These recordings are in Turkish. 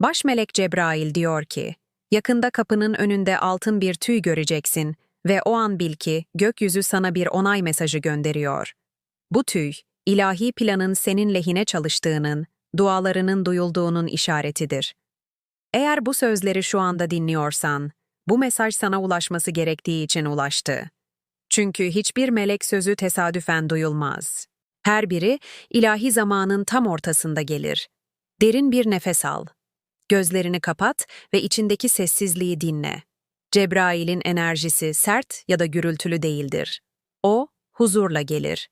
Baş melek Cebrail diyor ki, yakında kapının önünde altın bir tüy göreceksin ve o an bil ki gökyüzü sana bir onay mesajı gönderiyor. Bu tüy, ilahi planın senin lehine çalıştığının, dualarının duyulduğunun işaretidir. Eğer bu sözleri şu anda dinliyorsan, bu mesaj sana ulaşması gerektiği için ulaştı. Çünkü hiçbir melek sözü tesadüfen duyulmaz. Her biri ilahi zamanın tam ortasında gelir. Derin bir nefes al. Gözlerini kapat ve içindeki sessizliği dinle. Cebrail'in enerjisi sert ya da gürültülü değildir. O, huzurla gelir.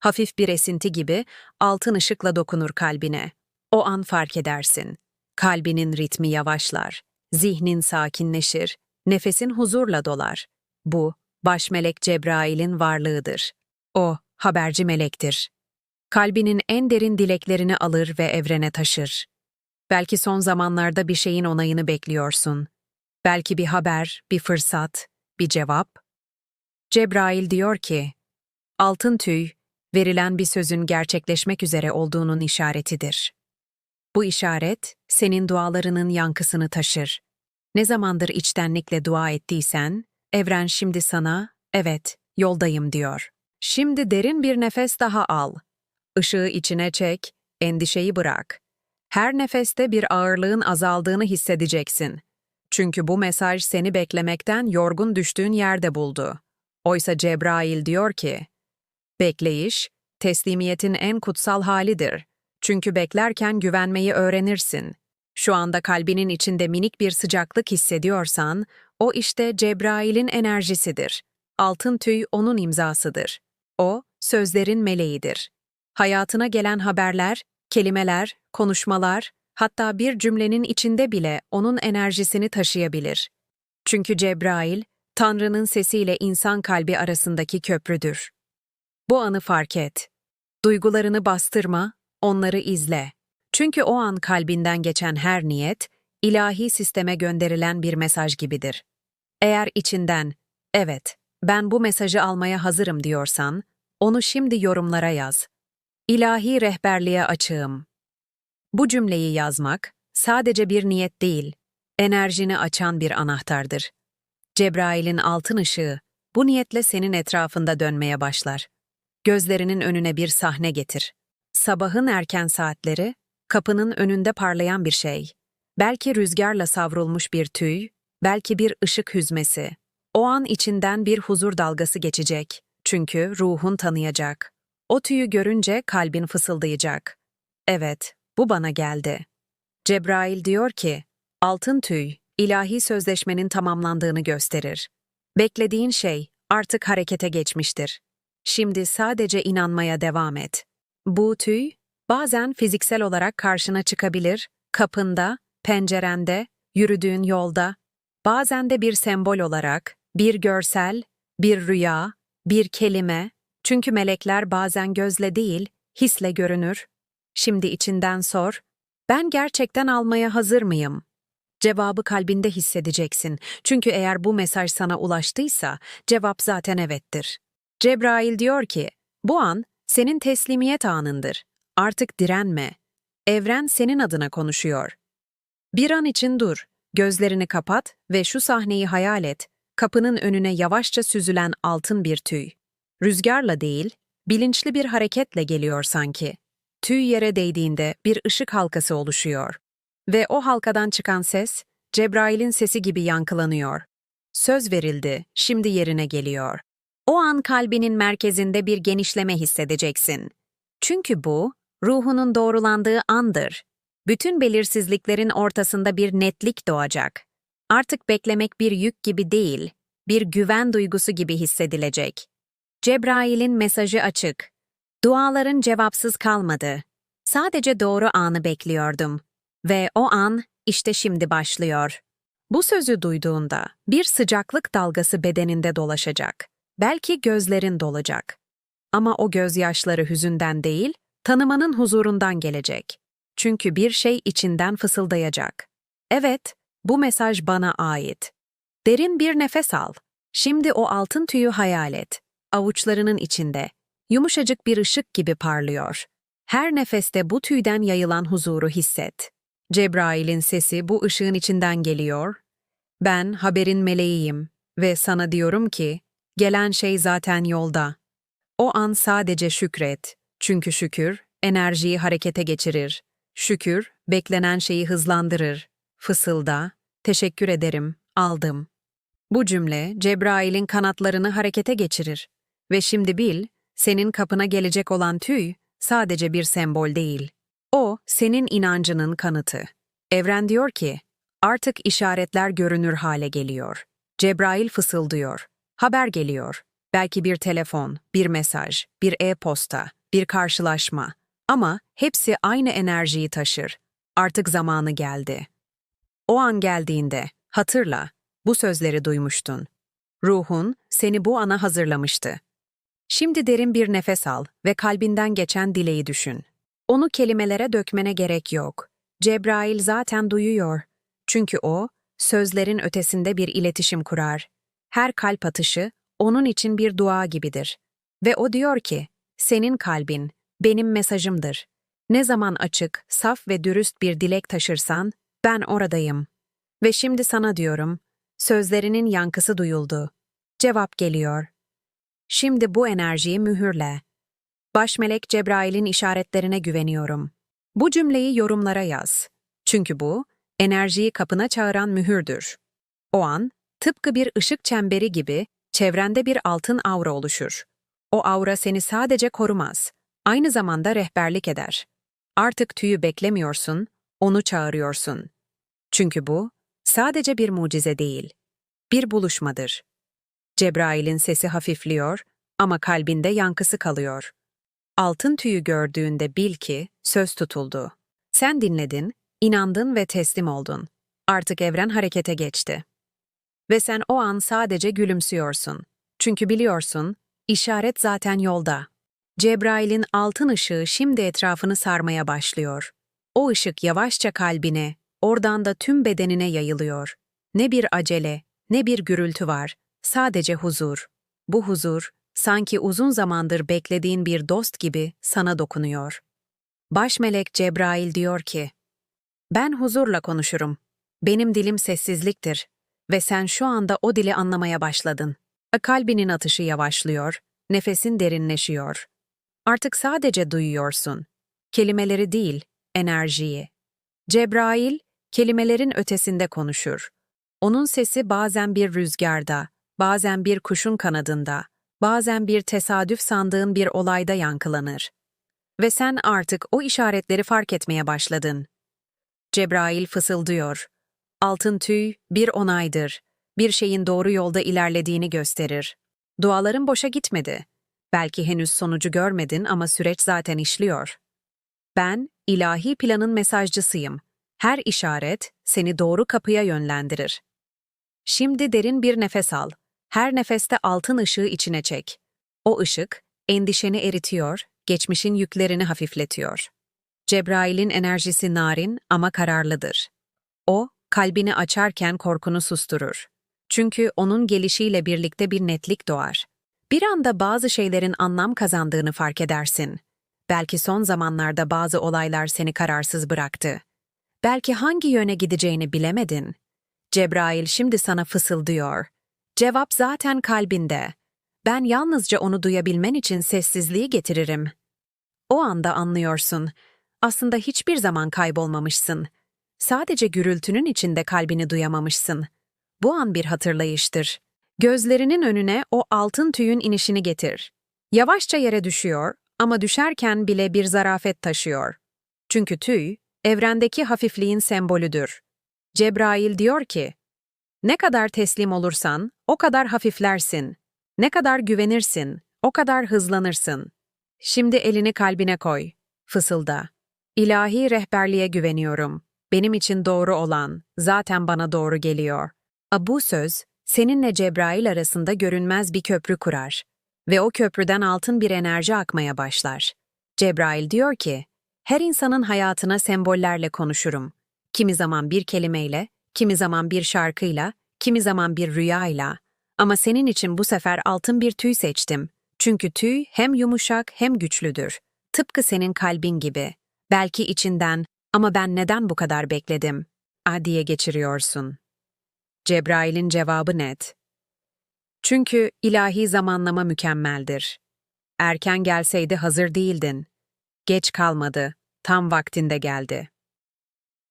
Hafif bir esinti gibi altın ışıkla dokunur kalbine. O an fark edersin. Kalbinin ritmi yavaşlar, zihnin sakinleşir, nefesin huzurla dolar. Bu, baş melek Cebrail'in varlığıdır. O, haberci melektir. Kalbinin en derin dileklerini alır ve evrene taşır. Belki son zamanlarda bir şeyin onayını bekliyorsun. Belki bir haber, bir fırsat, bir cevap. Cebrail diyor ki, altın tüy, verilen bir sözün gerçekleşmek üzere olduğunun işaretidir. Bu işaret, senin dualarının yankısını taşır. Ne zamandır içtenlikle dua ettiysen, evren şimdi sana, evet, yoldayım diyor. Şimdi derin bir nefes daha al. Işığı içine çek, endişeyi bırak. Her nefeste bir ağırlığın azaldığını hissedeceksin. Çünkü bu mesaj seni beklemekten yorgun düştüğün yerde buldu. Oysa Cebrail diyor ki, Bekleyiş, teslimiyetin en kutsal halidir. Çünkü beklerken güvenmeyi öğrenirsin. Şu anda kalbinin içinde minik bir sıcaklık hissediyorsan, o işte Cebrail'in enerjisidir. Altın tüy onun imzasıdır. O, sözlerin meleğidir. Hayatına gelen haberler, kelimeler, konuşmalar, hatta bir cümlenin içinde bile onun enerjisini taşıyabilir. Çünkü Cebrail, Tanrı'nın sesiyle insan kalbi arasındaki köprüdür. Bu anı fark et. Duygularını bastırma, onları izle. Çünkü o an kalbinden geçen her niyet, ilahi sisteme gönderilen bir mesaj gibidir. Eğer içinden, evet, ben bu mesajı almaya hazırım diyorsan, onu şimdi yorumlara yaz. İlahi rehberliğe açığım. Bu cümleyi yazmak, sadece bir niyet değil, enerjini açan bir anahtardır. Cebrail'in altın ışığı, bu niyetle senin etrafında dönmeye başlar. Gözlerinin önüne bir sahne getir. Sabahın erken saatleri, kapının önünde parlayan bir şey. Belki rüzgarla savrulmuş bir tüy, belki bir ışık hüzmesi. O an içinden bir huzur dalgası geçecek. Çünkü ruhun tanıyacak. O tüyü görünce kalbin fısıldayacak. Evet, bu bana geldi. Cebrail diyor ki, altın tüy, ilahi sözleşmenin tamamlandığını gösterir. Beklediğin şey artık harekete geçmiştir. Şimdi sadece inanmaya devam et. Bu tüy, bazen fiziksel olarak karşına çıkabilir, kapında, pencerende, yürüdüğün yolda, bazen de bir sembol olarak, bir görsel, bir rüya, bir kelime, çünkü melekler bazen gözle değil, hisle görünür. Şimdi içinden sor, ben gerçekten almaya hazır mıyım? Cevabı kalbinde hissedeceksin. Çünkü eğer bu mesaj sana ulaştıysa, cevap zaten evettir. Cebrail diyor ki, bu an senin teslimiyet anındır. Artık direnme. Evren senin adına konuşuyor. Bir an için dur, gözlerini kapat ve şu sahneyi hayal et. Kapının önüne yavaşça süzülen altın bir tüy. Rüzgarla değil, bilinçli bir hareketle geliyor sanki. Tüy yere değdiğinde bir ışık halkası oluşuyor. Ve o halkadan çıkan ses, Cebrail'in sesi gibi yankılanıyor. Söz verildi, şimdi yerine geliyor. O an kalbinin merkezinde bir genişleme hissedeceksin. Çünkü bu, ruhunun doğrulandığı andır. Bütün belirsizliklerin ortasında bir netlik doğacak. Artık beklemek bir yük gibi değil, bir güven duygusu gibi hissedilecek. Cebrail'in mesajı açık. Duaların cevapsız kalmadı. Sadece doğru anı bekliyordum. Ve o an işte şimdi başlıyor. Bu sözü duyduğunda bir sıcaklık dalgası bedeninde dolaşacak. Belki gözlerin dolacak. Ama o gözyaşları hüzünden değil, tanımanın huzurundan gelecek. Çünkü bir şey içinden fısıldayacak. Evet, bu mesaj bana ait. Derin bir nefes al. Şimdi o altın tüyü hayal et. Avuçlarının içinde. Yumuşacık bir ışık gibi parlıyor. Her nefeste bu tüyden yayılan huzuru hisset. Cebrail'in sesi bu ışığın içinden geliyor. Ben haberin meleğiyim ve sana diyorum ki, gelen şey zaten yolda. O an sadece şükret. Çünkü şükür, enerjiyi harekete geçirir. Şükür, beklenen şeyi hızlandırır. Fısılda, teşekkür ederim, aldım. Bu cümle, Cebrail'in kanatlarını harekete geçirir. Ve şimdi bil, senin kapına gelecek olan tüy, sadece bir sembol değil. O, senin inancının kanıtı. Evren diyor ki, artık işaretler görünür hale geliyor. Cebrail fısıldıyor. Haber geliyor. Belki bir telefon, bir mesaj, bir e-posta, bir karşılaşma. Ama hepsi aynı enerjiyi taşır. Artık zamanı geldi. O an geldiğinde, hatırla, bu sözleri duymuştun. Ruhun seni bu ana hazırlamıştı. Şimdi derin bir nefes al ve kalbinden geçen dileği düşün. Onu kelimelere dökmene gerek yok. Cebrail zaten duyuyor. Çünkü o, sözlerin ötesinde bir iletişim kurar. Her kalp atışı, onun için bir dua gibidir. Ve o diyor ki, senin kalbin, benim mesajımdır. Ne zaman açık, saf ve dürüst bir dilek taşırsan, ben oradayım. Ve şimdi sana diyorum, sözlerinin yankısı duyuldu. Cevap geliyor. Şimdi bu enerjiyi mühürle. Başmelek Cebrail'in işaretlerine güveniyorum. Bu cümleyi yorumlara yaz. Çünkü bu, enerjiyi kapına çağıran mühürdür. O an, tıpkı bir ışık çemberi gibi, çevrende bir altın aura oluşur. O aura seni sadece korumaz, aynı zamanda rehberlik eder. Artık tüyü beklemiyorsun, onu çağırıyorsun. Çünkü bu, sadece bir mucize değil, bir buluşmadır. Cebrail'in sesi hafifliyor ama kalbinde yankısı kalıyor. Altın tüyü gördüğünde bil ki söz tutuldu. Sen dinledin, inandın ve teslim oldun. Artık evren harekete geçti. Ve sen o an sadece gülümsüyorsun. Çünkü biliyorsun, işaret zaten yolda. Cebrail'in altın ışığı şimdi etrafını sarmaya başlıyor. O ışık yavaşça kalbine, oradan da tüm bedenine yayılıyor. Ne bir acele, ne bir gürültü var, sadece huzur. Bu huzur, sanki uzun zamandır beklediğin bir dost gibi sana dokunuyor. Başmelek Cebrail diyor ki, Ben huzurla konuşurum. Benim dilim sessizliktir ve sen şu anda o dili anlamaya başladın. Kalbinin atışı yavaşlıyor, nefesin derinleşiyor. Artık sadece duyuyorsun. Kelimeleri değil, enerjiyi. Cebrail, kelimelerin ötesinde konuşur. Onun sesi bazen bir rüzgarda, bazen bir kuşun kanadında, bazen bir tesadüf sandığın bir olayda yankılanır. Ve sen artık o işaretleri fark etmeye başladın. Cebrail fısıldıyor. Altın tüy bir onaydır. Bir şeyin doğru yolda ilerlediğini gösterir. Duaların boşa gitmedi. Belki henüz sonucu görmedin ama süreç zaten işliyor. Ben, ilahi planın mesajcısıyım. Her işaret seni doğru kapıya yönlendirir. Şimdi derin bir nefes al. Her nefeste altın ışığı içine çek. O ışık, endişeni eritiyor, geçmişin yüklerini hafifletiyor. Cebrail'in enerjisi narin ama kararlıdır. O, kalbini açarken korkunu susturur. Çünkü onun gelişiyle birlikte bir netlik doğar. Bir anda bazı şeylerin anlam kazandığını fark edersin. Belki son zamanlarda bazı olaylar seni kararsız bıraktı. Belki hangi yöne gideceğini bilemedin. Cebrail şimdi sana fısıldıyor. Cevap zaten kalbinde. Ben yalnızca onu duyabilmen için sessizliği getiririm. O anda anlıyorsun. Aslında hiçbir zaman kaybolmamışsın. Sadece gürültünün içinde kalbini duyamamışsın. Bu an bir hatırlayıştır. Gözlerinin önüne o altın tüyün inişini getir. Yavaşça yere düşüyor ama düşerken bile bir zarafet taşıyor. Çünkü tüy, evrendeki hafifliğin sembolüdür. Cebrail diyor ki, ne kadar teslim olursan, o kadar hafiflersin. Ne kadar güvenirsin, o kadar hızlanırsın. Şimdi elini kalbine koy. Fısılda. İlahi rehberliğe güveniyorum. Benim için doğru olan, zaten bana doğru geliyor. Bu söz, seninle Cebrail arasında görünmez bir köprü kurar. Ve o köprüden altın bir enerji akmaya başlar. Cebrail diyor ki, her insanın hayatına sembollerle konuşurum. Kimi zaman bir kelimeyle, kimi zaman bir şarkıyla, kimi zaman bir rüyayla. Ama senin için bu sefer altın bir tüy seçtim. Çünkü tüy hem yumuşak hem güçlüdür. Tıpkı senin kalbin gibi. Belki içinden Ama ben neden bu kadar bekledim? A diye geçiriyorsun. Cebrail'in cevabı net. Çünkü ilahi zamanlama mükemmeldir. Erken gelseydi hazır değildin. Geç kalmadı, tam vaktinde geldi.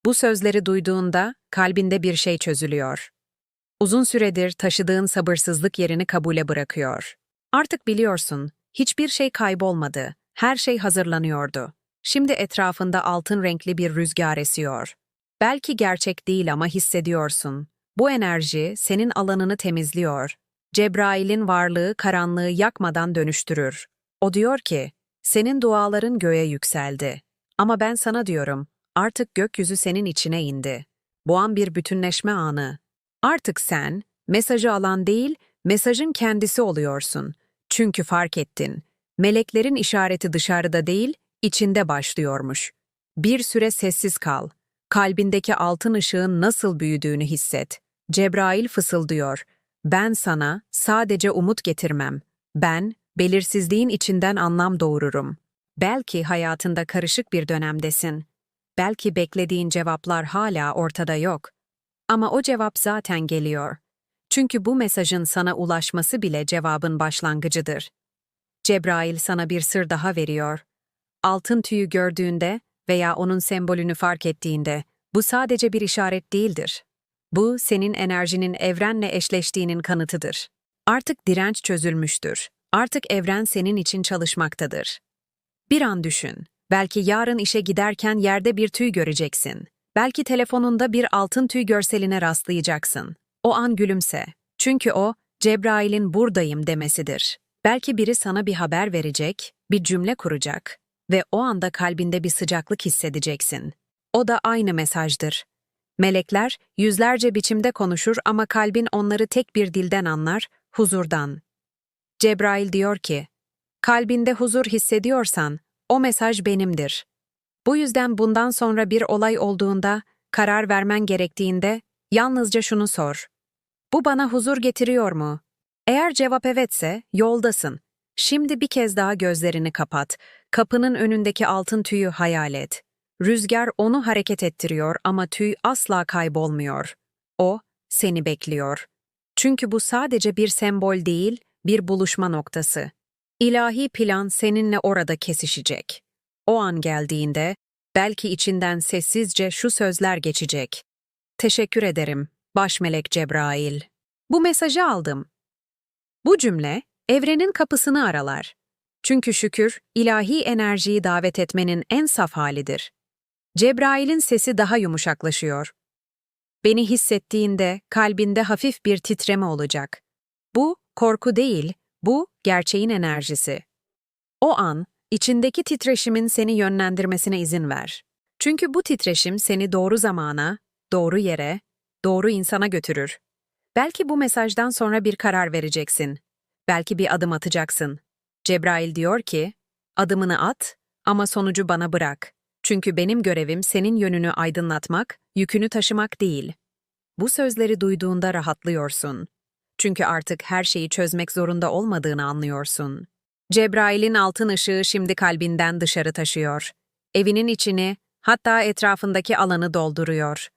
Bu sözleri duyduğunda kalbinde bir şey çözülüyor. Uzun süredir taşıdığın sabırsızlık yerini kabule bırakıyor. Artık biliyorsun, hiçbir şey kaybolmadı, her şey hazırlanıyordu. Şimdi etrafında altın renkli bir rüzgar esiyor. Belki gerçek değil ama hissediyorsun. Bu enerji senin alanını temizliyor. Cebrail'in varlığı karanlığı yakmadan dönüştürür. O diyor ki, senin duaların göğe yükseldi. Ama ben sana diyorum, artık gökyüzü senin içine indi. Bu an bir bütünleşme anı. Artık sen, mesajı alan değil, mesajın kendisi oluyorsun. Çünkü fark ettin. Meleklerin işareti dışarıda değil, içinde başlıyormuş. Bir süre sessiz kal. Kalbindeki altın ışığın nasıl büyüdüğünü hisset. Cebrail fısıldıyor. Ben sana sadece umut getirmem. Ben, belirsizliğin içinden anlam doğururum. Belki hayatında karışık bir dönemdesin. Belki beklediğin cevaplar hala ortada yok. Ama o cevap zaten geliyor. Çünkü bu mesajın sana ulaşması bile cevabın başlangıcıdır. Cebrail sana bir sır daha veriyor. Altın tüyü gördüğünde veya onun sembolünü fark ettiğinde bu sadece bir işaret değildir. Bu senin enerjinin evrenle eşleştiğinin kanıtıdır. Artık direnç çözülmüştür. Artık evren senin için çalışmaktadır. Bir an düşün. Belki yarın işe giderken yerde bir tüy göreceksin. Belki telefonunda bir altın tüy görseline rastlayacaksın. O an gülümse. Çünkü o, Cebrail'in buradayım demesidir. Belki biri sana bir haber verecek, bir cümle kuracak ve o anda kalbinde bir sıcaklık hissedeceksin. O da aynı mesajdır. Melekler yüzlerce biçimde konuşur ama kalbin onları tek bir dilden anlar, huzurdan. Cebrail diyor ki, kalbinde huzur hissediyorsan, o mesaj benimdir. Bu yüzden bundan sonra bir olay olduğunda, karar vermen gerektiğinde, yalnızca şunu sor. Bu bana huzur getiriyor mu? Eğer cevap evetse, yoldasın. Şimdi bir kez daha gözlerini kapat. Kapının önündeki altın tüyü hayal et. Rüzgar onu hareket ettiriyor ama tüy asla kaybolmuyor. O, seni bekliyor. Çünkü bu sadece bir sembol değil, bir buluşma noktası. İlahi plan seninle orada kesişecek. O an geldiğinde, belki içinden sessizce şu sözler geçecek. Teşekkür ederim, Başmelek Cebrail. Bu mesajı aldım. Bu cümle, evrenin kapısını aralar. Çünkü şükür, ilahi enerjiyi davet etmenin en saf halidir. Cebrail'in sesi daha yumuşaklaşıyor. Beni hissettiğinde kalbinde hafif bir titreme olacak. Bu, korku değil, bu, gerçeğin enerjisi. O an, içindeki titreşimin seni yönlendirmesine izin ver. Çünkü bu titreşim seni doğru zamana, doğru yere, doğru insana götürür. Belki bu mesajdan sonra bir karar vereceksin. Belki bir adım atacaksın. Cebrail diyor ki, adımını at ama sonucu bana bırak. Çünkü benim görevim senin yönünü aydınlatmak, yükünü taşımak değil. Bu sözleri duyduğunda rahatlıyorsun. Çünkü artık her şeyi çözmek zorunda olmadığını anlıyorsun. Cebrail'in altın ışığı şimdi kalbinden dışarı taşıyor. Evinin içini, hatta etrafındaki alanı dolduruyor.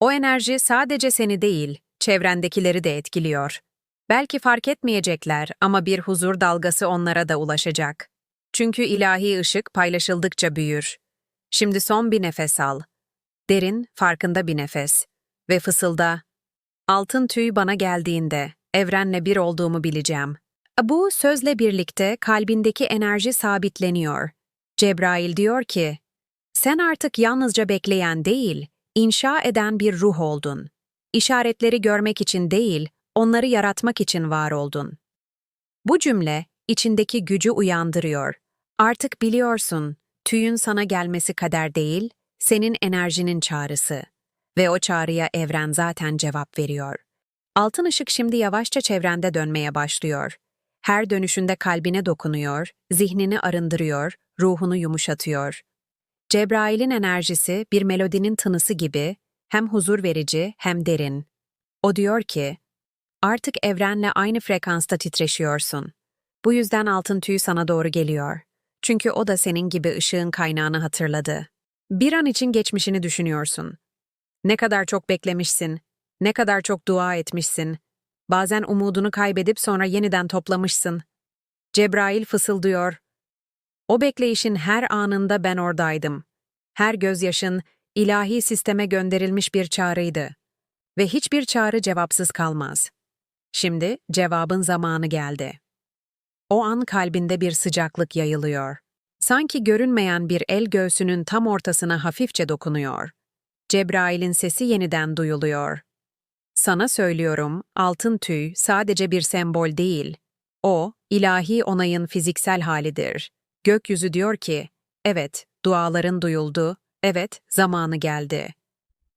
O enerji sadece seni değil, çevrendekileri de etkiliyor. Belki fark etmeyecekler ama bir huzur dalgası onlara da ulaşacak. Çünkü ilahi ışık paylaşıldıkça büyür. Şimdi son bir nefes al. Derin, farkında bir nefes. Ve fısılda. Altın tüy bana geldiğinde, evrenle bir olduğumu bileceğim. Bu sözle birlikte kalbindeki enerji sabitleniyor. Cebrail diyor ki, sen artık yalnızca bekleyen değil, inşa eden bir ruh oldun. İşaretleri görmek için değil, onları yaratmak için var oldun. Bu cümle içindeki gücü uyandırıyor. Artık biliyorsun, tüyün sana gelmesi kader değil, senin enerjinin çağrısı. Ve o çağrıya evren zaten cevap veriyor. Altın ışık şimdi yavaşça çevrende dönmeye başlıyor. Her dönüşünde kalbine dokunuyor, zihnini arındırıyor, ruhunu yumuşatıyor. Cebrail'in enerjisi bir melodinin tınısı gibi hem huzur verici hem derin. O diyor ki, artık evrenle aynı frekansta titreşiyorsun. Bu yüzden altın tüy sana doğru geliyor. Çünkü o da senin gibi ışığın kaynağını hatırladı. Bir an için geçmişini düşünüyorsun. Ne kadar çok beklemişsin, ne kadar çok dua etmişsin. Bazen umudunu kaybedip sonra yeniden toplamışsın. Cebrail fısıldıyor. O bekleyişin her anında ben oradaydım. Her gözyaşın ilahi sisteme gönderilmiş bir çağrıydı. Ve hiçbir çağrı cevapsız kalmaz. Şimdi cevabın zamanı geldi. O an kalbinde bir sıcaklık yayılıyor. Sanki görünmeyen bir el göğsünün tam ortasına hafifçe dokunuyor. Cebrail'in sesi yeniden duyuluyor. Sana söylüyorum, altın tüy sadece bir sembol değil. O, ilahi onayın fiziksel halidir. Gökyüzü diyor ki, evet, duaların duyuldu, evet, zamanı geldi.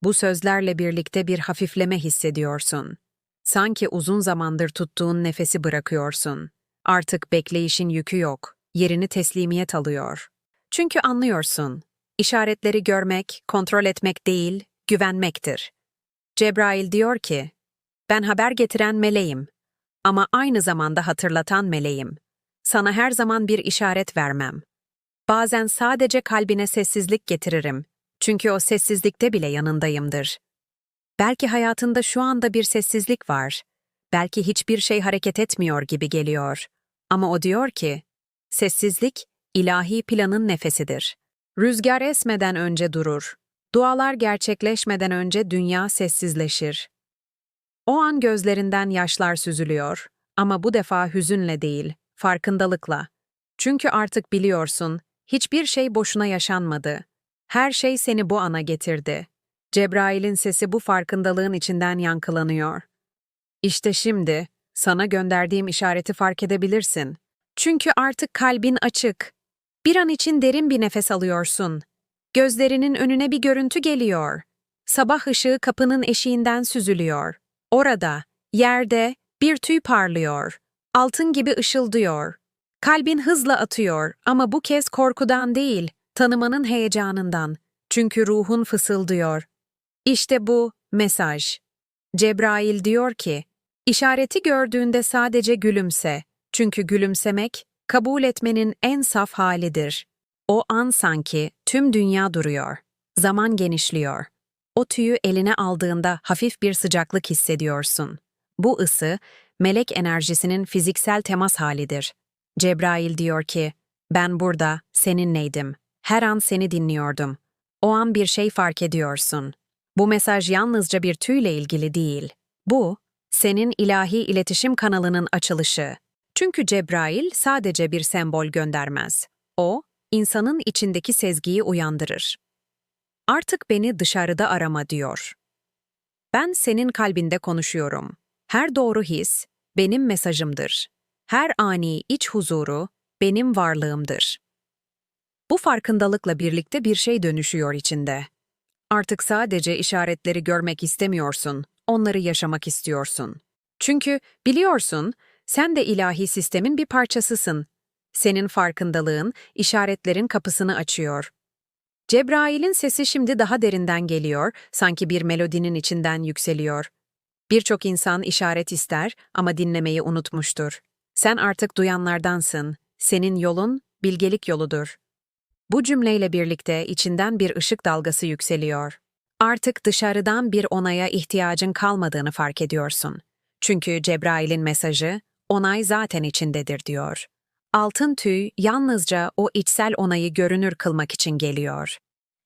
Bu sözlerle birlikte bir hafifleme hissediyorsun. Sanki uzun zamandır tuttuğun nefesi bırakıyorsun. Artık bekleyişin yükü yok, yerini teslimiyet alıyor. Çünkü anlıyorsun, işaretleri görmek, kontrol etmek değil, güvenmektir. Cebrail diyor ki, ben haber getiren meleğim ama aynı zamanda hatırlatan meleğim. Sana her zaman bir işaret vermem. Bazen sadece kalbine sessizlik getiririm. Çünkü o sessizlikte bile yanındayımdır. Belki hayatında şu anda bir sessizlik var. Belki hiçbir şey hareket etmiyor gibi geliyor. Ama o diyor ki, sessizlik ilahi planın nefesidir. Rüzgar esmeden önce durur. Dualar gerçekleşmeden önce dünya sessizleşir. O an gözlerinden yaşlar süzülüyor ama bu defa hüzünle değil, farkındalıkla. Çünkü artık biliyorsun, hiçbir şey boşuna yaşanmadı. Her şey seni bu ana getirdi. Cebrail'in sesi bu farkındalığın içinden yankılanıyor. İşte şimdi, sana gönderdiğim işareti fark edebilirsin. Çünkü artık kalbin açık. Bir an için derin bir nefes alıyorsun. Gözlerinin önüne bir görüntü geliyor. Sabah ışığı kapının eşiğinden süzülüyor. Orada, yerde, bir tüy parlıyor. Altın gibi ışıldıyor. Kalbin hızla atıyor ama bu kez korkudan değil, tanımanın heyecanından. Çünkü ruhun fısıldıyor. İşte bu mesaj. Cebrail diyor ki, işareti gördüğünde sadece gülümse. Çünkü gülümsemek, kabul etmenin en saf halidir. O an sanki tüm dünya duruyor. Zaman genişliyor. O tüyü eline aldığında hafif bir sıcaklık hissediyorsun. Bu ısı, melek enerjisinin fiziksel temas halidir. Cebrail diyor ki, ben burada, seninleydim. Her an seni dinliyordum. O an bir şey fark ediyorsun. Bu mesaj yalnızca bir tüyle ilgili değil. Bu, senin ilahi iletişim kanalının açılışı. Çünkü Cebrail sadece bir sembol göndermez. O, insanın içindeki sezgiyi uyandırır. Artık beni dışarıda arama diyor. Ben senin kalbinde konuşuyorum. Her doğru his benim mesajımdır. Her ani iç huzuru benim varlığımdır. Bu farkındalıkla birlikte bir şey dönüşüyor içinde. Artık sadece işaretleri görmek istemiyorsun, onları yaşamak istiyorsun. Çünkü biliyorsun, sen de ilahi sistemin bir parçasısın. Senin farkındalığın işaretlerin kapısını açıyor. Cebrail'in sesi şimdi daha derinden geliyor, sanki bir melodinin içinden yükseliyor. Birçok insan işaret ister ama dinlemeyi unutmuştur. Sen artık duyanlardansın. Senin yolun bilgelik yoludur. Bu cümleyle birlikte içinden bir ışık dalgası yükseliyor. Artık dışarıdan bir onaya ihtiyacın kalmadığını fark ediyorsun. Çünkü Cebrail'in mesajı, onay zaten içindedir diyor. Altın tüy yalnızca o içsel onayı görünür kılmak için geliyor.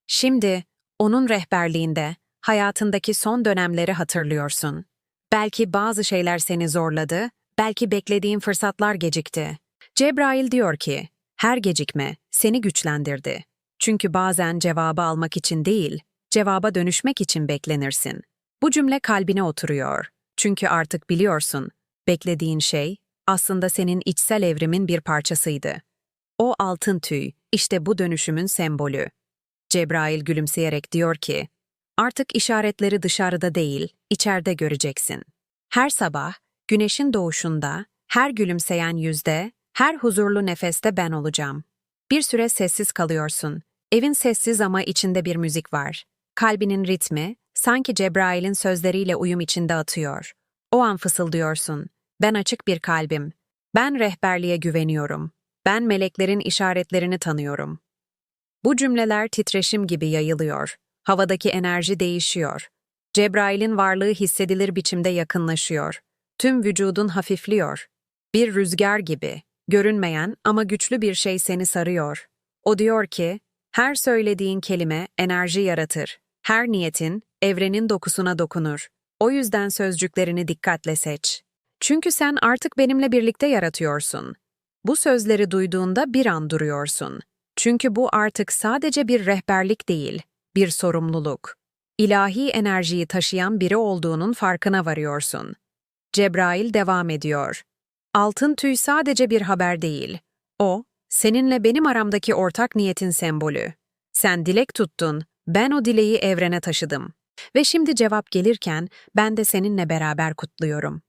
Şimdi, onun rehberliğinde, hayatındaki son dönemleri hatırlıyorsun. Belki bazı şeyler seni zorladı, belki beklediğin fırsatlar gecikti. Cebrail diyor ki, her gecikme seni güçlendirdi. Çünkü bazen cevabı almak için değil, cevaba dönüşmek için beklenirsin. Bu cümle kalbine oturuyor. Çünkü artık biliyorsun, beklediğin şey aslında senin içsel evrimin bir parçasıydı. O altın tüy, işte bu dönüşümün sembolü. Cebrail gülümseyerek diyor ki, artık işaretleri dışarıda değil, içeride göreceksin. Her sabah, güneşin doğuşunda, her gülümseyen yüzde, her huzurlu nefeste ben olacağım. Bir süre sessiz kalıyorsun. Evin sessiz ama içinde bir müzik var. Kalbinin ritmi, sanki Cebrail'in sözleriyle uyum içinde atıyor. O an fısıldıyorsun. Ben açık bir kalbim. Ben rehberliğe güveniyorum. Ben meleklerin işaretlerini tanıyorum. Bu cümleler titreşim gibi yayılıyor. Havadaki enerji değişiyor. Cebrail'in varlığı hissedilir biçimde yakınlaşıyor. Tüm vücudun hafifliyor. Bir rüzgar gibi, görünmeyen ama güçlü bir şey seni sarıyor. O diyor ki, her söylediğin kelime enerji yaratır. Her niyetin, evrenin dokusuna dokunur. O yüzden sözcüklerini dikkatle seç. Çünkü sen artık benimle birlikte yaratıyorsun. Bu sözleri duyduğunda bir an duruyorsun. Çünkü bu artık sadece bir rehberlik değil, bir sorumluluk. İlahi enerjiyi taşıyan biri olduğunun farkına varıyorsun. Cebrail devam ediyor. Altın tüy sadece bir haber değil. O, seninle benim aramdaki ortak niyetin sembolü. Sen dilek tuttun, ben o dileği evrene taşıdım. Ve şimdi cevap gelirken ben de seninle beraber kutluyorum.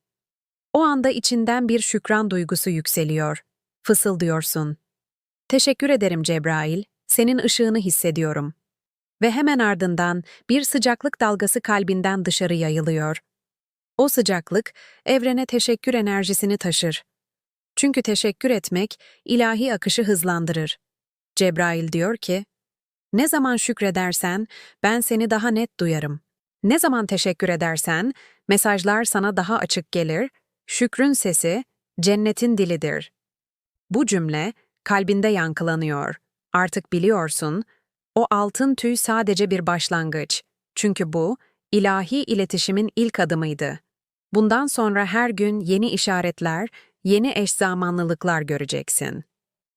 O anda içinden bir şükran duygusu yükseliyor. Fısıldıyorsun. Teşekkür ederim Cebrail, senin ışığını hissediyorum. Ve hemen ardından bir sıcaklık dalgası kalbinden dışarı yayılıyor. O sıcaklık, evrene teşekkür enerjisini taşır. Çünkü teşekkür etmek, ilahi akışı hızlandırır. Cebrail diyor ki, ne zaman şükredersen, ben seni daha net duyarım. Ne zaman teşekkür edersen, mesajlar sana daha açık gelir, şükrün sesi, cennetin dilidir. Bu cümle, kalbinde yankılanıyor. Artık biliyorsun, o altın tüy sadece bir başlangıç. Çünkü bu, ilahi iletişimin ilk adımıydı. Bundan sonra her gün yeni işaretler, yeni eş zamanlılıklar göreceksin.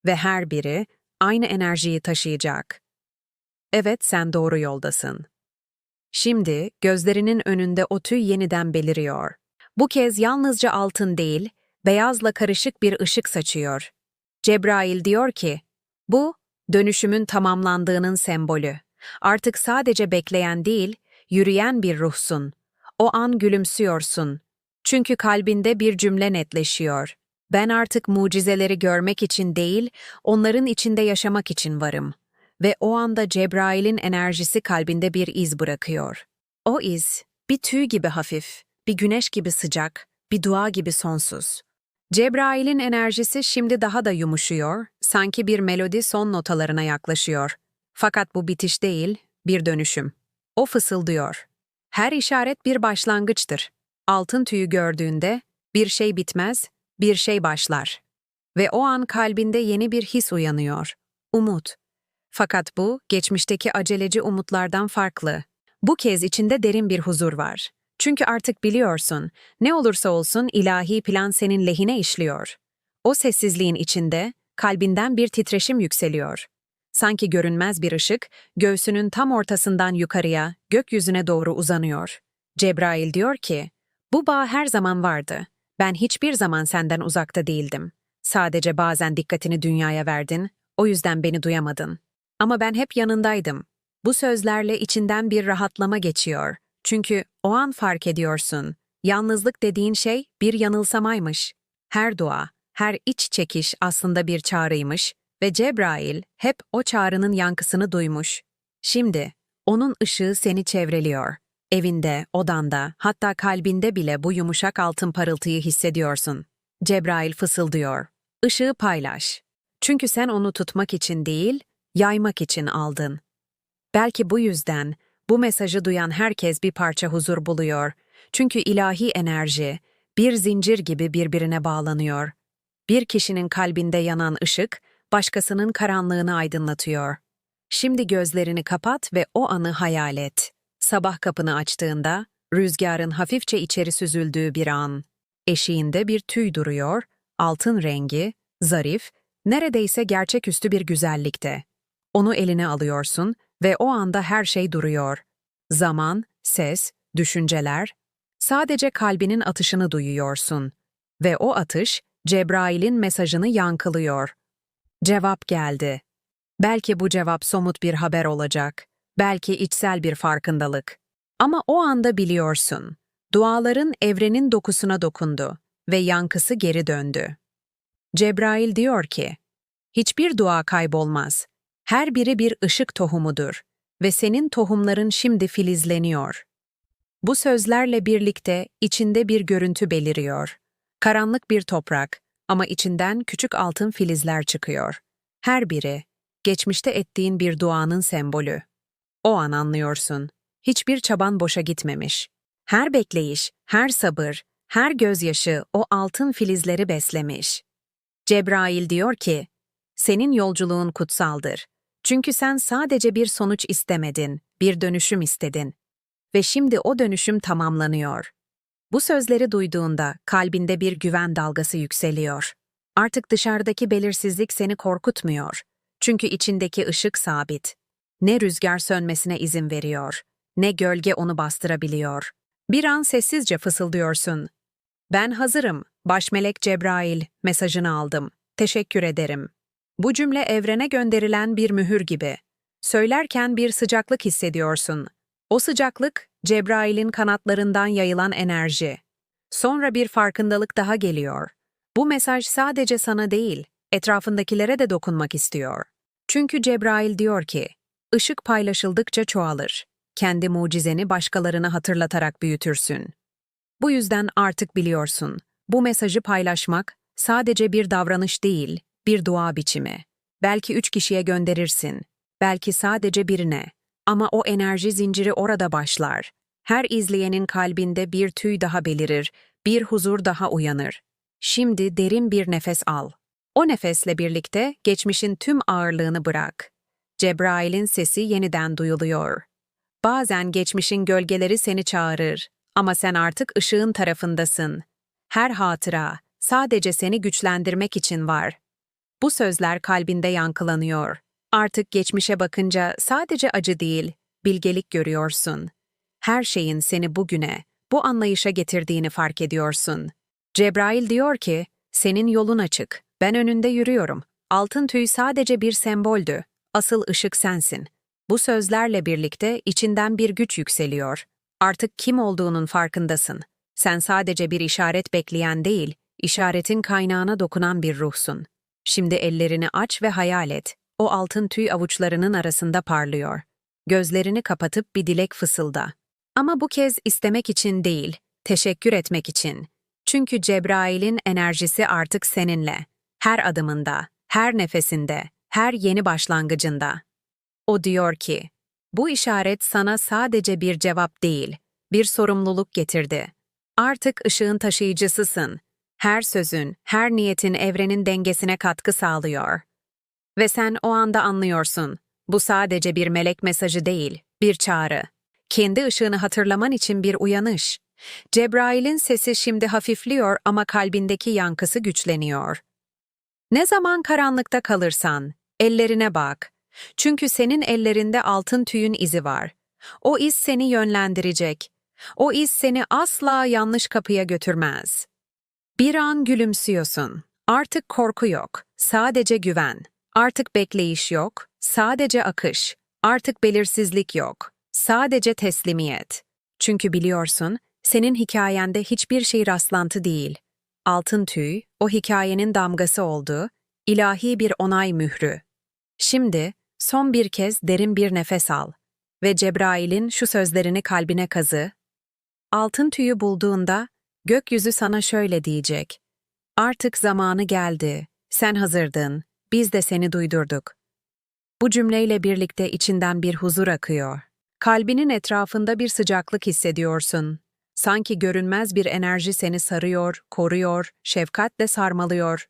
Ve her biri aynı enerjiyi taşıyacak. Evet, sen doğru yoldasın. Şimdi gözlerinin önünde o tüy yeniden beliriyor. Bu kez yalnızca altın değil, beyazla karışık bir ışık saçıyor. Cebrail diyor ki, bu, dönüşümün tamamlandığının sembolü. Artık sadece bekleyen değil, yürüyen bir ruhsun. O an gülümsüyorsun. Çünkü kalbinde bir cümle netleşiyor. Ben artık mucizeleri görmek için değil, onların içinde yaşamak için varım. Ve o anda Cebrail'in enerjisi kalbinde bir iz bırakıyor. O iz, bir tüy gibi hafif, bir güneş gibi sıcak, bir dua gibi sonsuz. Cebrail'in enerjisi şimdi daha da yumuşuyor, sanki bir melodi son notalarına yaklaşıyor. Fakat bu bitiş değil, bir dönüşüm. O fısıldıyor. Her işaret bir başlangıçtır. Altın tüyü gördüğünde bir şey bitmez, bir şey başlar. Ve o an kalbinde yeni bir his uyanıyor. Umut. Fakat bu, geçmişteki aceleci umutlardan farklı. Bu kez içinde derin bir huzur var. Çünkü artık biliyorsun, ne olursa olsun ilahi plan senin lehine işliyor. O sessizliğin içinde, kalbinden bir titreşim yükseliyor. Sanki görünmez bir ışık, göğsünün tam ortasından yukarıya, gökyüzüne doğru uzanıyor. Cebrail diyor ki, bu bağ her zaman vardı. Ben hiçbir zaman senden uzakta değildim. Sadece bazen dikkatini dünyaya verdin, o yüzden beni duyamadın. Ama ben hep yanındaydım. Bu sözlerle içinden bir rahatlama geçiyor. Çünkü o an fark ediyorsun. Yalnızlık dediğin şey bir yanılsamaymış. Her dua, her iç çekiş aslında bir çağrıymış ve Cebrail hep o çağrının yankısını duymuş. Şimdi onun ışığı seni çevreliyor. Evinde, odanda, hatta kalbinde bile bu yumuşak altın parıltıyı hissediyorsun. Cebrail fısıldıyor. Işığı paylaş. Çünkü sen onu tutmak için değil, yaymak için aldın. Belki bu yüzden bu mesajı duyan herkes bir parça huzur buluyor. Çünkü ilahi enerji bir zincir gibi birbirine bağlanıyor. Bir kişinin kalbinde yanan ışık, başkasının karanlığını aydınlatıyor. Şimdi gözlerini kapat ve o anı hayal et. Sabah kapını açtığında, rüzgarın hafifçe içeri süzüldüğü bir an. Eşiğinde bir tüy duruyor, altın rengi, zarif, neredeyse gerçeküstü bir güzellikte. Onu eline alıyorsun ve o anda her şey duruyor. Zaman, ses, düşünceler, sadece kalbinin atışını duyuyorsun. Ve o atış, Cebrail'in mesajını yankılıyor. Cevap geldi. Belki bu cevap somut bir haber olacak, belki içsel bir farkındalık. Ama o anda biliyorsun, duaların evrenin dokusuna dokundu ve yankısı geri döndü. Cebrail diyor ki, hiçbir dua kaybolmaz. Her biri bir ışık tohumudur ve senin tohumların şimdi filizleniyor. Bu sözlerle birlikte içinde bir görüntü beliriyor. Karanlık bir toprak ama içinden küçük altın filizler çıkıyor. Her biri geçmişte ettiğin bir duanın sembolü. O an anlıyorsun. Hiçbir çaban boşa gitmemiş. Her bekleyiş, her sabır, her gözyaşı o altın filizleri beslemiş. Cebrail diyor ki, senin yolculuğun kutsaldır. Çünkü sen sadece bir sonuç istemedin, bir dönüşüm istedin. Ve şimdi o dönüşüm tamamlanıyor. Bu sözleri duyduğunda kalbinde bir güven dalgası yükseliyor. Artık dışarıdaki belirsizlik seni korkutmuyor. Çünkü içindeki ışık sabit. Ne rüzgar sönmesine izin veriyor, ne gölge onu bastırabiliyor. Bir an sessizce fısıldıyorsun. Ben hazırım, başmelek Cebrail, mesajını aldım. Teşekkür ederim. Bu cümle evrene gönderilen bir mühür gibi. Söylerken bir sıcaklık hissediyorsun. O sıcaklık, Cebrail'in kanatlarından yayılan enerji. Sonra bir farkındalık daha geliyor. Bu mesaj sadece sana değil, etrafındakilere de dokunmak istiyor. Çünkü Cebrail diyor ki, ışık paylaşıldıkça çoğalır. Kendi mucizeni başkalarına hatırlatarak büyütürsün. Bu yüzden artık biliyorsun, bu mesajı paylaşmak sadece bir davranış değil, bir dua biçimi. Belki üç kişiye gönderirsin, belki sadece birine. Ama o enerji zinciri orada başlar. Her izleyenin kalbinde bir tüy daha belirir, bir huzur daha uyanır. Şimdi derin bir nefes al. O nefesle birlikte geçmişin tüm ağırlığını bırak. Cebrail'in sesi yeniden duyuluyor. Bazen geçmişin gölgeleri seni çağırır ama sen artık ışığın tarafındasın. Her hatıra sadece seni güçlendirmek için var. Bu sözler kalbinde yankılanıyor. Artık geçmişe bakınca sadece acı değil, bilgelik görüyorsun. Her şeyin seni bugüne, bu anlayışa getirdiğini fark ediyorsun. Cebrail diyor ki, senin yolun açık, ben önünde yürüyorum. Altın tüy sadece bir semboldü, asıl ışık sensin. Bu sözlerle birlikte içinden bir güç yükseliyor. Artık kim olduğunun farkındasın. Sen sadece bir işaret bekleyen değil, işaretin kaynağına dokunan bir ruhsun. Şimdi ellerini aç ve hayal et. O altın tüy avuçlarının arasında parlıyor. Gözlerini kapatıp bir dilek fısılda. Ama bu kez istemek için değil, teşekkür etmek için. Çünkü Cebrail'in enerjisi artık seninle. Her adımında, her nefesinde, her yeni başlangıcında. O diyor ki, bu işaret sana sadece bir cevap değil, bir sorumluluk getirdi. Artık ışığın taşıyıcısısın. Her sözün, her niyetin evrenin dengesine katkı sağlıyor. Ve sen o anda anlıyorsun. Bu sadece bir melek mesajı değil, bir çağrı. Kendi ışığını hatırlaman için bir uyanış. Cebrail'in sesi şimdi hafifliyor ama kalbindeki yankısı güçleniyor. Ne zaman karanlıkta kalırsan, ellerine bak. Çünkü senin ellerinde altın tüyün izi var. O iz seni yönlendirecek. O iz seni asla yanlış kapıya götürmez. Bir an gülümsüyorsun. Artık korku yok, sadece güven. Artık bekleyiş yok, sadece akış. Artık belirsizlik yok, sadece teslimiyet. Çünkü biliyorsun, senin hikayende hiçbir şey rastlantı değil. Altın tüy, o hikayenin damgası oldu, ilahi bir onay mührü. Şimdi, son bir kez derin bir nefes al ve Cebrail'in şu sözlerini kalbine kazı. Altın tüyü bulduğunda, gökyüzü sana şöyle diyecek. Artık zamanı geldi, sen hazırdın, biz de seni duydurduk. Bu cümleyle birlikte içinden bir huzur akıyor. Kalbinin etrafında bir sıcaklık hissediyorsun. Sanki görünmez bir enerji seni sarıyor, koruyor, şefkatle sarmalıyor.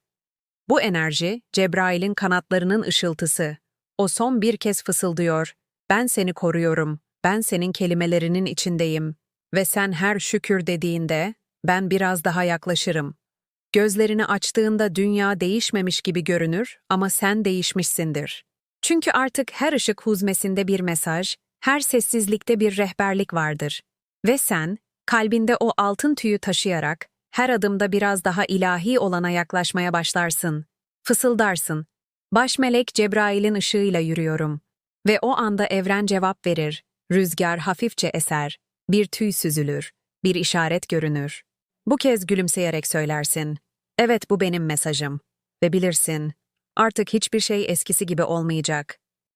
Bu enerji, Cebrail'in kanatlarının ışıltısı. O son bir kez fısıldıyor. Ben seni koruyorum, ben senin kelimelerinin içindeyim. Ve sen her şükür dediğinde, ben biraz daha yaklaşırım. Gözlerini açtığında dünya değişmemiş gibi görünür ama sen değişmişsindir. Çünkü artık her ışık huzmesinde bir mesaj, her sessizlikte bir rehberlik vardır. Ve sen, kalbinde o altın tüyü taşıyarak, her adımda biraz daha ilahi olana yaklaşmaya başlarsın. Fısıldarsın. Baş melek Cebrail'in ışığıyla yürüyorum. Ve o anda evren cevap verir. Rüzgar hafifçe eser. Bir tüy süzülür. Bir işaret görünür. Bu kez gülümseyerek söylersin. Evet bu benim mesajım. Ve bilirsin, artık hiçbir şey eskisi gibi olmayacak.